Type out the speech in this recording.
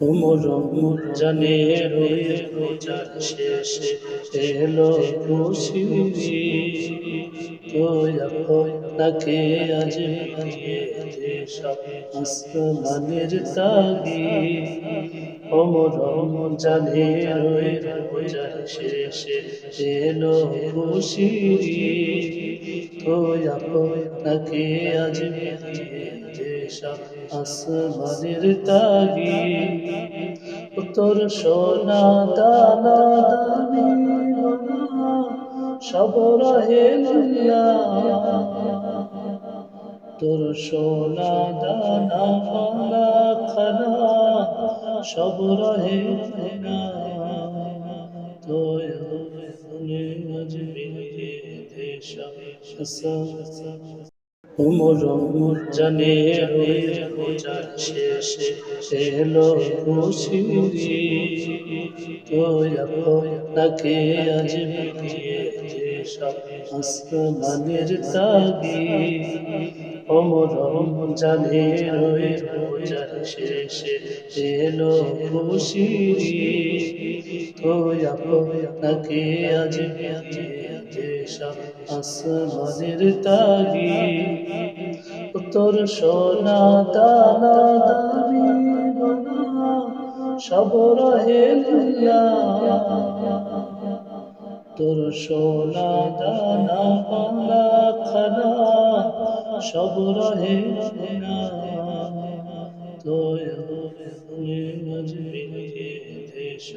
উমর জানে রয়ে রোজার শেষে এলো খুশি তো আপনাকে আজ আসমানের তাগি অমর জানে রয়ে রোজার শেষে এলো খুশি তো আপনাকে আজ আসমানের তাগি তোর সোনা দানা দামি সব রহে তোর সোনা দানা ফানা খানা, সব রহে না তো আজ মিলিয়ে দেশ উমর উমর জানে রোজার খুশি আজ আসমানের তাগি অমর জানে রোজার শেষে এলো খুশি তো আপনাকে আজ সব আসমানের তাগি তোর সোনা দানা দামি সব রহে তোর সোনা দানা, পানা, খানা, সব রহে তো দেশ